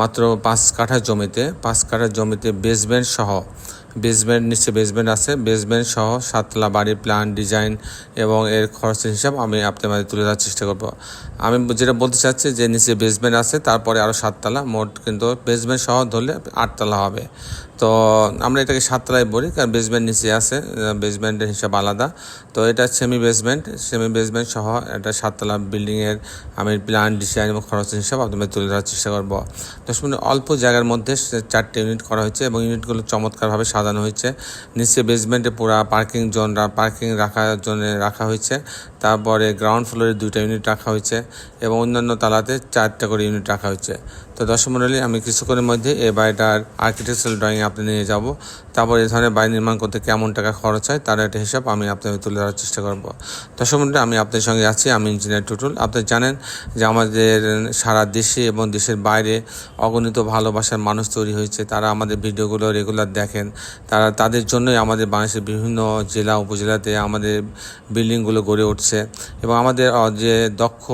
মাত্র পাঁচ কাঠা জমিতে, পাঁচ কাঠা জমিতে বেসমেন্ট সহ বেসমেন্ট নিচে বেসমেন্ট আছে বেসমেন্ট সহ সাততলা বাড়ির প্ল্যান ডিজাইন এবং এর খরচের হিসাব আমি আপনার মাঝে তুলে ধরার চেষ্টা করব। আমি যেটা বলতে চাচ্ছি যে নিচে বেসমেন্ট আছে, তারপরে আরও সাততলা, মোট কিন্তু বেসমেন্ট সহ ধরলে আটতলা হবে। তো আমরা এটাকে সাততলায় বলি, কারণ বেসমেন্ট নিচে আছে বেসমেন্টের হিসাব আলাদা। তো এটা সেমি বেসমেন্ট সেমি বেসমেন্ট সহ একটা সাততলা বিল্ডিংয়ের আমি প্ল্যান ডিজাইন এবং খরচের হিসাব আপনাদের তুলে ধরার চেষ্টা করব। দশ মিনিট অল্প জায়গার মধ্যে চারটে ইউনিট করা হয়েছে এবং ইউনিটগুলো চমৎকারভাবে সাজানো হয়েছে। নিচে বেসমেন্টে পুরা পার্কিং জোন পার্কিং রাখার জন্য রাখা হয়েছে। তারপরে গ্রাউন্ড ফ্লোরে দুইটা ইউনিট রাখা হয়েছে এবং অন্যান্য তালাতে চারটা করে ইউনিট রাখা হয়েছে। তো দর্শক মণ্ডলী আমি কিছুক্ষণের মধ্যে এ বাড়িটার আর্কিটেকচারাল ড্রয়িং আপনি নিয়ে যাব। তারপর এ ধরনের বাড়ি নির্মাণ করতে কেমন টাকা খরচ হয় তার একটা হিসাব আমি আপনাকে তুলে ধরার চেষ্টা করব। দর্শক মণ্ডলী আমি আপনার সঙ্গে আছি, আমি ইঞ্জিনিয়ার টুটুল। আপনি জানেন যে আমাদের সারা দেশে এবং দেশের বাইরে অগণিত ভালোবাসার মানুষ তৈরি হয়েছে। তারা আমাদের ভিডিওগুলো রেগুলার দেখেন। তারা তাদের জন্যই আমাদের বাংলাদেশের বিভিন্ন জেলা, উপজেলাতে আমাদের বিল্ডিংগুলো গড়ে উঠছে। এবং আমাদের যে দক্ষ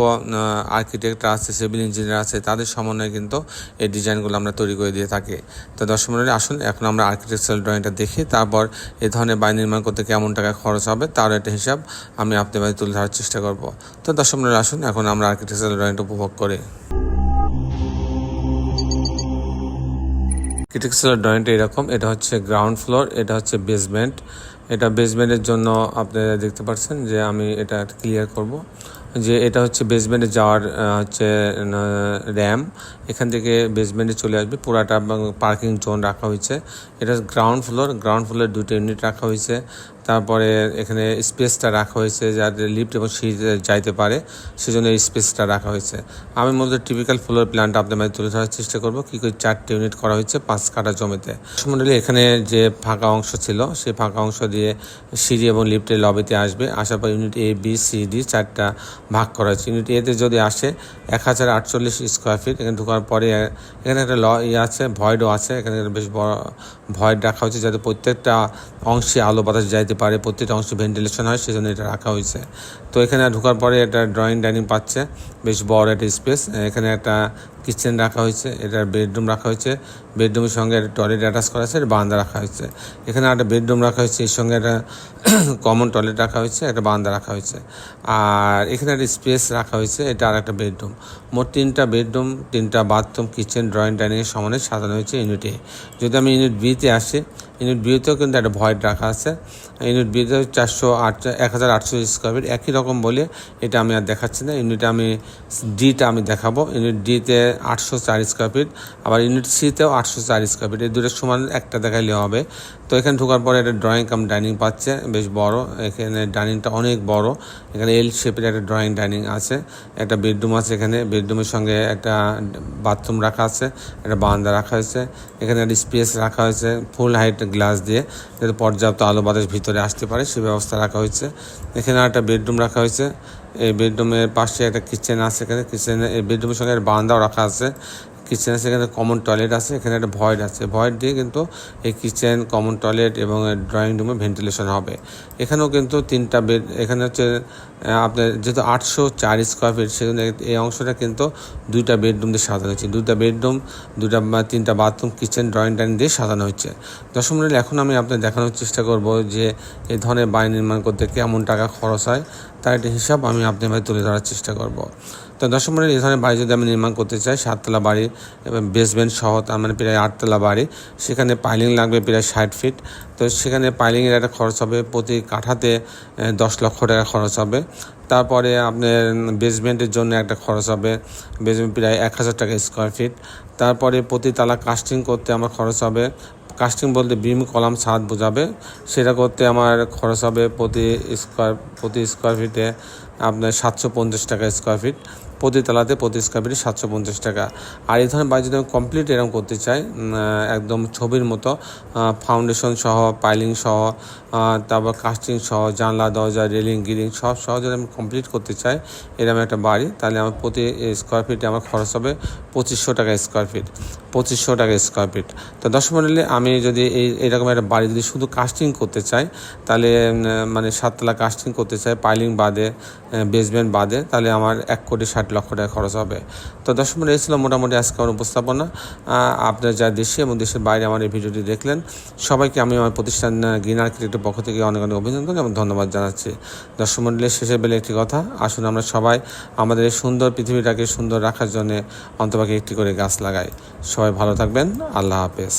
আর্কিটেক্ট আছে সিভিল ইঞ্জিনিয়ার আছে, তাদের সমন্বয়ে কিন্তু এই ডিজাইনগুলো আমরা তৈরি করে দিয়ে থাকি। তো দর্শক মন্ডলী, আসুন, এখন আমরা আর্কিটেকচারাল ড্রয়িংটা দেখি। তারপর এ ধরনের বাড়ি নির্মাণ করতে কেমন টাকা খরচ হবে, তার একটা হিসাব আমি আপনাদের তুলে ধরার চেষ্টা করব। তো দর্শক মন্ডলী, আসুন, এখন আমরা আর্কিটেকচারাল ড্রয়িংটা উপভোগ করি। আর্কিটেকচারাল ড্রয়িংটা এরকম, এটা হচ্ছে গ্রাউন্ড ফ্লোর এটা হচ্ছে বেসমেন্ট এটা বেসমেন্টের জন্য আপনারা দেখতে পাচ্ছেন যে আমি এটা ক্লিয়ার করব। যে এটা হচ্ছে বেসমেন্টে যাওয়ার হচ্ছে র্যাম এখান থেকে বেসমেন্টে চলে আসবে। পুরাটা পার্কিং জোন রাখা হয়েছে। এটা গ্রাউন্ড ফ্লোর গ্রাউন্ড ফ্লোরে দুটো ইউনিট রাখা হয়েছে। তারপরে এখানে স্পেসটা রাখা হয়েছে যাতে লিফট এবং সিঁড়ি যাইতে পারে, সেজন্য এই স্পেসটা রাখা হয়েছে। আমি মূলত টিপিক্যাল ফ্লোর প্ল্যানটা আপনাদের মাঝে তুলে ধরার চেষ্টা করব। কী করে চারটে ইউনিট করা হয়েছে পাঁচ কাটা জমিতে। মন্ডলী এখানে যে ফাঁকা অংশ ছিল সেই ফাঁকা অংশ দিয়ে সিঁড়ি এবং লিফটের লবিতে আসবে। আসার পর unit A B C D চারটা ভাগ করা হয়েছে। ইউনিট এতে যদি আসে, এক হাজার আটচল্লিশ স্কোয়ার ফিট এখানে ঢোকার পরে এখানে একটা ল ইয়ে আছে, ভয়েডও আছে, এখানে বেশ বড় ভয়েড রাখা হয়েছে যাতে প্রত্যেকটা অংশে আলো বাতাস যাইতে পারে, প্রত্যেকটা অংশে ভেন্টিলেশন হয়, সেজন্য এটা রাখা হয়েছে। তো এখানে ঢোকার পরে একটা ড্রয়িং ডাইনিং পাচ্ছে, বেশ বড় একটা স্পেস এখানে একটা কিচেন রাখা হয়েছে এটার বেডরুম রাখা হয়েছে বেডরুমের সঙ্গে একটা টয়লেট অ্যাটাচ করা আছে বারান্দা রাখা হয়েছে। এখানে একটা বেডরুম রাখা হয়েছে, এর সঙ্গে একটা কমন টয়লেট রাখা হয়েছে, একটা বারান্দা রাখা হয়েছে। আর এখানে একটা স্পেস রাখা হয়েছে, এটা আর একটা বেডরুম মোট তিনটা বেডরুম তিনটা বাথরুম, কিচেন, ড্রয়িং ডাইনিংয়ের সমানে সাজানো হয়েছে ইউনিটে। যদি আমি ইউনিট বিতে আসি, ইউনিট বিতেও কিন্তু একটা ভয়েড রাখা আছে। ইউনিট বিতে চারশো আট, এক হাজার আটশো স্কোয়ার ফিট একই রকম বলে এটা আমি আর দেখাচ্ছি না। ইউনিট আমি ডিটা আমি দেখাবো। ইউনিট ডিতে আটশো চার স্কোয়ার ফিট আবার ইউনিট সিতেও আটশো চার স্কোয়ার ফিট এই দুটোর সমান একটা দেখাইলে হবে। তো এখানে ঢোকার পরে একটা ড্রয়িং কাম ডাইনিং পাচ্ছে, বেশ বড়। এখানে ডাইনিংটা অনেক বড়। এখানে এল শেপের একটা ড্রয়িং ডাইনিং আছে। একটা বেডরুম আছে এখানে। বেডরুমের সঙ্গে একটা বাথরুম রাখা আছে, একটা বারান্দা রাখা হয়েছে। এখানে একটা স্পেস রাখা হয়েছে ফুল হাইট গ্লাস দিয়ে, যাতে পর্যাপ্ত আলো বাতাস ভিতরে আসতে পারে, সে ব্যবস্থা রাখা হয়েছে। এখানে একটা বেডরুম রাখা হয়েছে। এই বেডরুমের পাশে একটা কিচেন আছে এখানে। কিচেনে এই বেডরুমের সঙ্গে বারান্দাও রাখা আছে। কিচেন আছে, এখানে কমন টয়লেট আছে, এখানে একটা ভয়েড আছে। ভয়েড দিয়ে কিন্তু এই কিচেন কমন টয়লেট এবং ড্রয়িং রুমে ভেন্টিলেশন হবে। এখানেও কিন্তু তিনটা বেড এখানে হচ্ছে আপনার যেহেতু আটশো চার স্কোয়ার ফিট সেখানে এই অংশটা কিন্তু দুইটা বেডরুম দিয়ে সাজানো হয়েছে। দুইটা বেডরুম দুইটা বা তিনটা বাথরুম কিচেন ড্রয়িং ডাইনিং দিয়ে সাজানো হচ্ছে দশম মিনিট এখন আমি আপনাদের দেখানোর চেষ্টা করব যে এই ধরনের বাড়ি নির্মাণ করতে কেমন টাকা খরচ হয়, তার একটা হিসাব আমি আপনার তুলে ধরার চেষ্টা করব। তো দশম মিনিট এই ধরনের বাড়ি যদি আমি নির্মাণ করতে চাই, সাততলা বাড়ি এবং বেসমেন্ট সহ তার মানে প্রায় আটতলা বাড়ি, সেখানে পাইলিং লাগবে প্রায় ষাট ফিট তো সেখানে পাইলিংয়ের একটা খরচ হবে, প্রতি কাঠাতে দশ লক্ষ টাকা খরচ হবে। তারপরে আপনার বেসমেন্টের জন্য একটা খরচ হবে বেসমেন্ট প্রায় এক হাজার টাকা স্কোয়ার ফিট তারপরে প্রতি তালা কাস্টিং করতে আমার খরচ হবে কাস্টিং বলতে বিম কলাম ছাদ বোঝাবে, সেটা করতে আমার খরচ হবে প্রতি স্কোয়ার প্রতি স্কোয়ার ফিটে আপনার সাতশো পঞ্চাশ টাকা স্কোয়ার ফিট প্রতি তলাতে প্রতি স্কোয়ার ফিটে সাতশো পঞ্চাশ টাকা। আর এই ধরনের বাড়ি যদি আমি কমপ্লিট এরকম করতে চাই একদম ছবির মতো ফাউন্ডেশন সহ পাইলিং সহ তারপর কাস্টিং সহ, জানলা, দরজা রেলিং গিলিং সব সহ যদি আমি কমপ্লিট করতে চাই, এরকম একটা বাড়ি, তাহলে আমার প্রতি স্কোয়ার ফিটে আমার খরচ হবে পঁচিশশো টাকা স্কোয়ার ফিট পঁচিশশো টাকা স্কোয়ার ফিট তো দশ মডেলে আমি যদি এই, এরকম একটা বাড়ি যদি শুধু কাস্টিং করতে চাই, তাহলে মানে সাততলা কাস্টিং করতে চাই পাইলিং বাদে বেসমেন্ট বাদে, তাহলে আমার এক কোটি ষাট লক্ষ টাকা খরচ হবে। তো দশ মডেল ছিল মোটামুটি আজকে আমার উপস্থাপনা আপনারা যা দেশে এবং দেশের বাইরে আমার এই ভিডিওটি দেখলেন, সবাইকে আমি আমার প্রতিষ্ঠান গ্রিন আর্কিটেক্টের পক্ষ থেকে অনেক অনেক অভিনন্দন এবং ধন্যবাদ জানাচ্ছি। দর্শক মন্ডলের শেষের বেলে একটি কথা, আসুন আমরা সবাই আমাদের এই সুন্দর পৃথিবীটাকে সুন্দর রাখার জন্য অন্তপাকে একটি করে গাছ লাগাই। সবাই ভালো থাকবেন, আল্লাহ হাফেজ।